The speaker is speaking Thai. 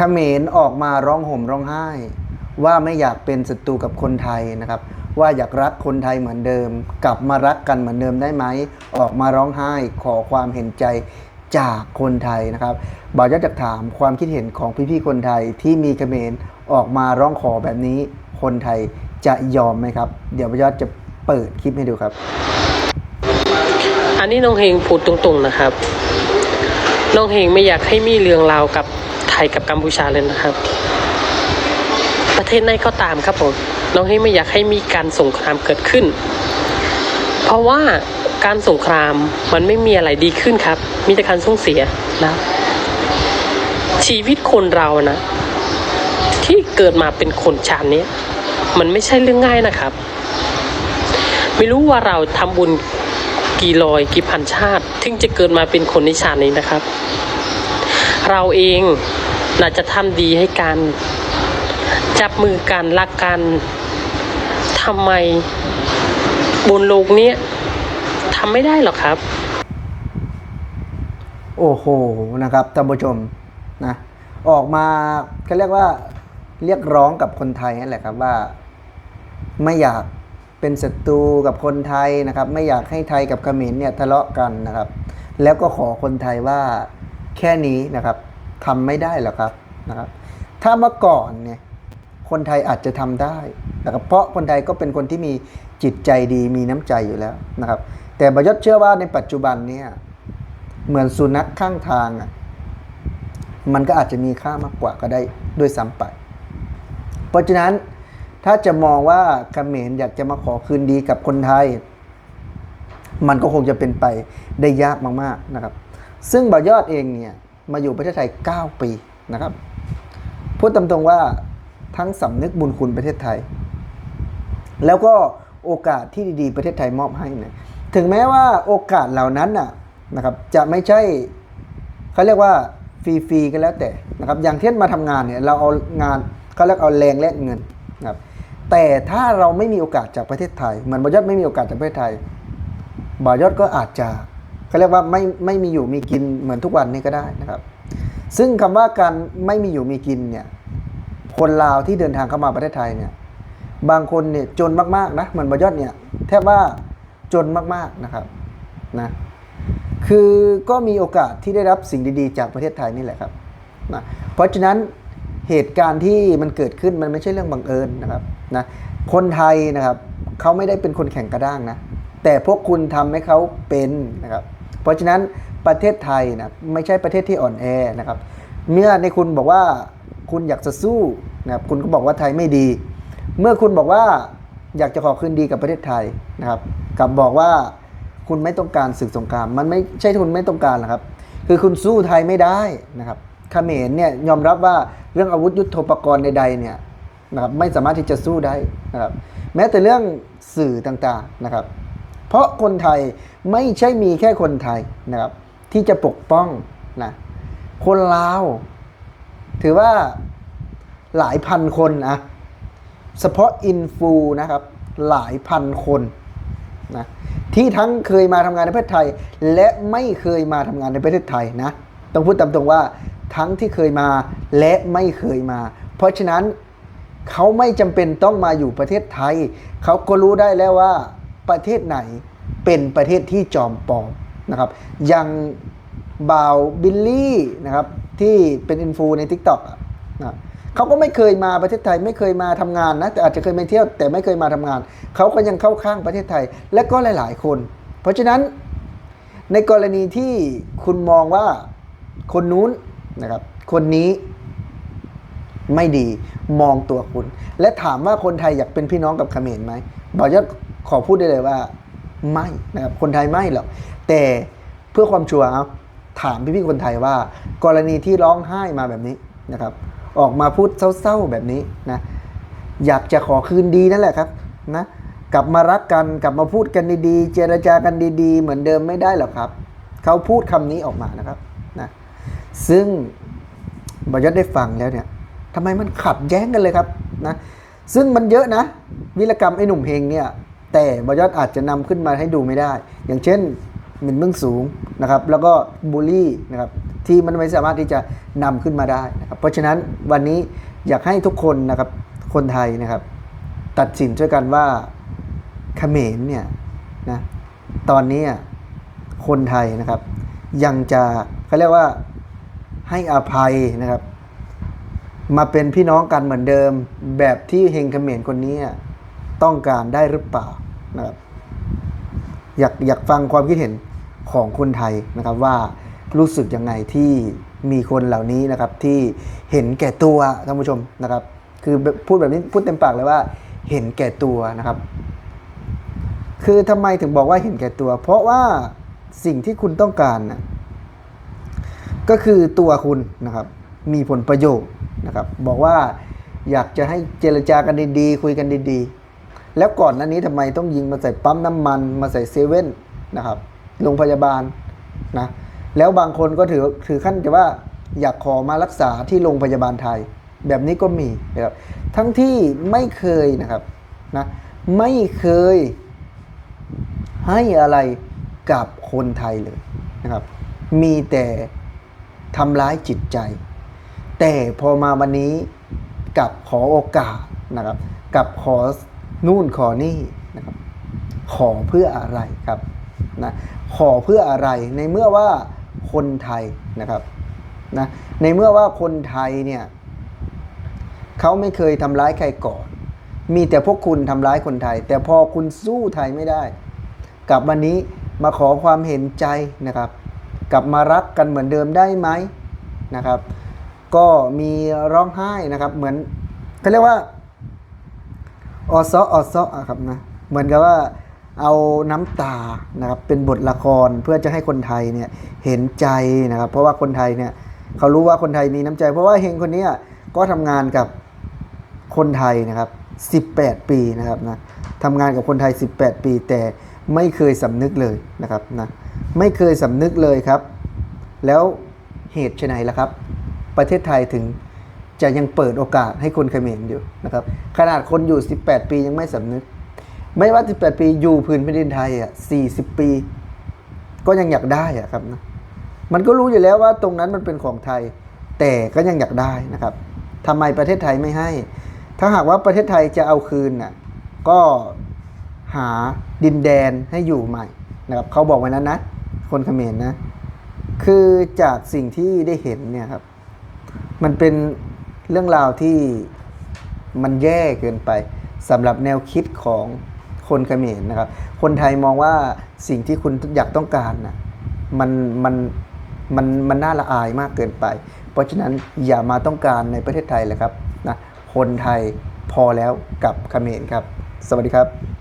เขมรออกมาร้องห่มร้องไห้ ว่าไม่อยากเป็นศัตรูกับคนไทยนะครับ ว่าอยากรักคนไทยเหมือนเดิม กลับมารักกันเหมือนเดิมได้ไหม ออกมาร้องไห้ขอความเห็นใจจากคนไทยนะครับบอยอดจะถามความคิดเห็นของพี่ๆคนไทยที่มีเขมรออกมาร้องขอแบบนี้ คนไทยจะยอมไหมครับ เดี๋ยวบอยอดจะเปิดคลิปให้ดูครับ อันนี้น้องเฮงพูดตรงๆนะครับ น้องเฮงไม่อยากให้มีเรื่องราวกับ ยกับกัมพูชาเลยนะครับ ประเทศไหนก็ตามครับผมน้องเฮงไม่อยากให้มีการสงครามเกิดขึ้น เพราะว่าการสงครามมันไม่มีอะไรดีขึ้นครับ มีแต่การสูญเสียนะชีวิตคนเรานะ ที่เกิดมาเป็นคนชาตินี้มันไม่ใช่เรื่องง่ายนะครับ ไม่รู้ว่าเราทำบุญกี่ร้อยกี่พันชาติ ถึงจะเกิดมาเป็นคนในชาตินี้นะครับ เราเองน่าจะทำดีให้กัน จับมือกันรักกันทำไมบนโลกนี้ทำไม่ได้หรอครับ โอ้โหนะครับท่านผู้ชมนะออกมาเขาเรียกว่าเรียกร้องกับคนไทยนั่นแหละครับว่า ไม่อยากเป็นศัตรูกับคนไทยนะครับ ไม่อยากให้ไทยกับเขมรเนี่ยทะเลาะกันนะครับ แล้วก็ขอคนไทยว่าแค่นี้นะครับ ทำไม่ได้หรอกครับนะครับ ถ้าเมื่อก่อนเนี่ยคนไทยอาจจะทำได้นะครับเพราะคนไทยก็เป็นคนที่มีจิตใจดีมีน้ำใจอยู่แล้วนะครับ แต่บยศเชื่อว่าในปัจจุบันเนี่ยเหมือนสุนัขข้างทางอะมันก็อาจจะมีค่ามากกว่าก็ได้ด้วยซ้ำไป เพราะฉะนั้นถ้าจะมองว่าเขมรอยากจะมาขอคืนดีกับคนไทย มันก็คงจะเป็นไปได้ยากมากๆนะครับ ซึ่งบ่ายอดเองเนี่ย มาอยู่ประเทศไทย 9 ปีนะครับ พูดตามตรงว่าทั้งสำนึกบุญคุณประเทศไทย แล้วก็โอกาสที่ดีๆ ประเทศไทยมอบให้นี่ยถึงแม้ว่าโอกาสเหล่านั้นน่ะนะครับจะไม่ใช่เขาเรียกว่าฟรีๆก็แล้วแต่นะครับอย่างเช่นมาทำงานเนี่ยเราเอางานเขาเรียกเอาแรงแลกเงินนะครับแต่ถ้าเราไม่มีโอกาสจากประเทศไทย เหมือนบอยอดไม่มีโอกาสจากประเทศไทยบอยอดก็อาจจะ เขาเรียกว่าไม่ไม่มีอยู่มีกินเหมือนทุกวันนี้ก็ได้นะครับ ซึ่งคำว่าการไม่มีอยู่มีกินเนี่ยคนลาวที่เดินทางเข้ามาประเทศไทยเนี่ยบางคนเนี่ยจนมากๆนะเหมือนบยอดเนี่ยแทบว่าจนมากๆนะครับนะคือก็มีโอกาสที่ได้รับสิ่งดีๆ จากประเทศไทยนี่แหละครับนะเพราะฉะนั้นเหตุการณ์ที่มันเกิดขึ้นมันไม่ใช่เรื่องบังเอิญนะครับนะคนไทยนะครับเขาไม่ได้เป็นคนแข่งกระด้างนะแต่พวกคุณทำให้เขาเป็นนะครับ ราะฉะนั้นประเทศไทยนะไม่ใช่ประเทศที่อ่อนแอนะครับเมื่อในคุณบอกว่าคุณอยากจะสู้นะครับคุณก็บอกว่าไทยไม่ดี เมื่อคุณบอกว่าอยากจะขอคืนดีกับประเทศไทยนะครับกลับบอกว่าคุณไม่ต้องการศึกสงคราม มันไม่ใช่คุณไม่ต้องการหรอกครับ คือคุณสู้ไทยไม่ได้นะครับเขมรเนี่ยยอมรับว่าเรื่องอาวุธยุโทโธปกรณ์ใดๆเนี่ยนะครับไม่สามารถที่จะสู้ได้นะครับแม้แต่เรื่องสื่อต่างๆนะครับ เพราะคนไทยไม่ใช่มีแค่คนไทยนะครับ ที่จะปกป้องนะคนลาว ถือว่าหลายพันคนนะเฉพาะอินฟูนะครับ หลายพันคนนะที่ทั้งเคยมาทำงานในประเทศไทย และไม่เคยมาทำงานในประเทศไทยนะต้องพูดตามตรงว่าทั้งที่เคยมาและไม่เคยมา เพราะฉะนั้นเขาไม่จำเป็นต้องมาอยู่ประเทศไทย เขาก็รู้ได้แล้วว่า ประเทศไหนเป็นประเทศที่จอมปลอมนะครับย่างบาวบิลลี่นะครับที่เป็นอินฟูใน TikTok อะนะเขาก็ไม่เคยมาประเทศไทยไม่เคยมาทำงานนะแต่อาจจะเคยมาเที่ยวแต่ไม่เคยมาทำงาน เขาก็ยังเข้าข้างประเทศไทย และก็หลาย ๆ คน เพราะฉะนั้นในกรณีที่คุณมองว่าคนนู้นนะครับคนนี้ไม่ดีมองตัวคุณ และถามว่าคนไทยอยากเป็นพี่น้องกับเขมรไหมบอกจะ ขอพูดได้เลยว่าไม่นะครับคนไทยไม่หรอกแต่เพื่อความชัวร์เอาถามพี่ๆคนไทยว่า กรณีที่ร้องไห้มาแบบนี้นะครับ ออกมาพูดเศร้าๆแบบนี้นะอยากจะขอคืนดีนั่นแหละครับนะกลับมารักกันกลับมาพูดกันดีๆ เจรจากันดีๆ เหมือนเดิมไม่ได้หรอกครับ เขาพูดคำนี้ออกมานะครับนะซึ่งบอยศได้ฟังแล้วเนี่ยทำไมมันขัดแย้งกันเลยครับนะซึ่งมันเยอะนะ วิรกรรมไอ้หนุ่มเฮงเนี่ย แต่บอยศอาจจะนำขึ้นมาให้ดูไม่ได้ อย่างเช่นหมิ่นเบื้องสูงนะครับ แล้วก็บูลลี่นะครับที่มันไม่สามารถที่จะนำขึ้นมาได้นะครับเพราะฉะนั้นวันนี้อยากให้ทุกคนนะครับคนไทยนะครับ ตัดสินช่วยกันว่าเขมรเนี่ยนะตอนนี้อะคนไทยนะครับ ยังจะเขาเรียกว่าให้อภัยนะครับ มาเป็นพี่น้องกันเหมือนเดิมแบบที่เฮงเขมรคนนี้ ต้องการได้หรือเปล่านะครับอยากอยากฟังความคิดเห็นของคนไทยนะครับว่ารู้สึกยังไงที่มีคนเหล่านี้นะครับที่เห็นแก่ตัวท่านผู้ชมนะครับ คือพูดแบบนี้พูดเต็มปากเลยว่าเห็นแก่ตัวนะครับ คือทำไมถึงบอกว่าเห็นแก่ตัว เพราะว่าสิ่งที่คุณต้องการนะก็คือตัวคุณนะครับ มีผลประโยชน์นะครับ บอกว่าอยากจะให้เจรจากันดีๆ คุยกันดีๆ แล้วก่อนหน้านี้ทำไมต้องยิงมาใส่ปั๊มน้ำมันมาใส่เซเว่นนะครับโรงพยาบาลนะแล้วบางคนก็ถือถือขั้นจะว่าอยากขอมารักษาที่โรงพยาบาลไทย แบบนี้ก็มีนะครับทั้งที่ไม่เคยนะครับนะไม่เคยให้อะไรกับคนไทยเลยนะครับ มีแต่ทำร้ายจิตใจ แต่พอมาวันนี้กับขอโอกาสนะครับกับขอ นู่นขอนี่นะครับขอเพื่ออะไรครับนะขอเพื่ออะไรในเมื่อว่าคนไทยนะครับนะในเมื่อว่าคนไทยเนี่ยเขาไม่เคยทำร้ายใครก่อน มีแต่พวกคุณทำร้ายคนไทย แต่พอคุณสู้ไทยไม่ได้ กลับวันนี้มาขอความเห็นใจนะครับ กลับมารักกันเหมือนเดิมได้ไหมนะครับ ก็มีร้องไห้นะครับเหมือนเขาเรียกว่า ออซอออซออะครับนะเหมือนกับว่าเอาน้ำตานะครับเป็นบทละครเพื่อจะให้คนไทยเนี่ยเห็นใจนะครับเพราะว่าคนไทยเนี่ยเขารู้ว่าคนไทยมีน้ำใจ เพราะว่าเฮงคนนี้ก็ทำงานกับคนไทยนะครับ 18 ปีนะครับนะทำงานกับคนไทย 18 ปี แต่ไม่เคยสำนึกเลยนะครับนะไม่เคยสำนึกเลยครับ แล้วเหตุไฉนล่ะครับ ประเทศไทยถึง จะยังเปิดโอกาสให้คนเขมรอยู่นะครับขนาดคนอยู่ 18 ปียังไม่สำนึก ไม่ว่า 18 ปีอยู่พื้นแผ่นดินไทยอะ 40 ปี ก็ยังอยากได้อะครับนะมันก็รู้อยู่แล้วว่าตรงนั้นมันเป็นของไทย แต่ก็ยังอยากได้นะครับทำไมประเทศไทยไม่ให้ ถ้าหากว่าประเทศไทยจะเอาคืนน่ะก็หาดินแดนให้อยู่ใหม่นะครับเขาบอกไว้นั้นนะ คนเขมรนะคือจากสิ่งที่ได้เห็นเนี่ยครับ มันเป็น เรื่องราวที่มันแย่เกินไปสำหรับแนวคิดของคนเขมรนะครับ คนไทยมองว่าสิ่งที่คุณอยากต้องการนะมันมันมันมันน่าละอายมากเกินไป เพราะฉะนั้นอย่ามาต้องการในประเทศไทยเลยครับนะคนไทยพอแล้วกับเขมรครับ สวัสดีครับ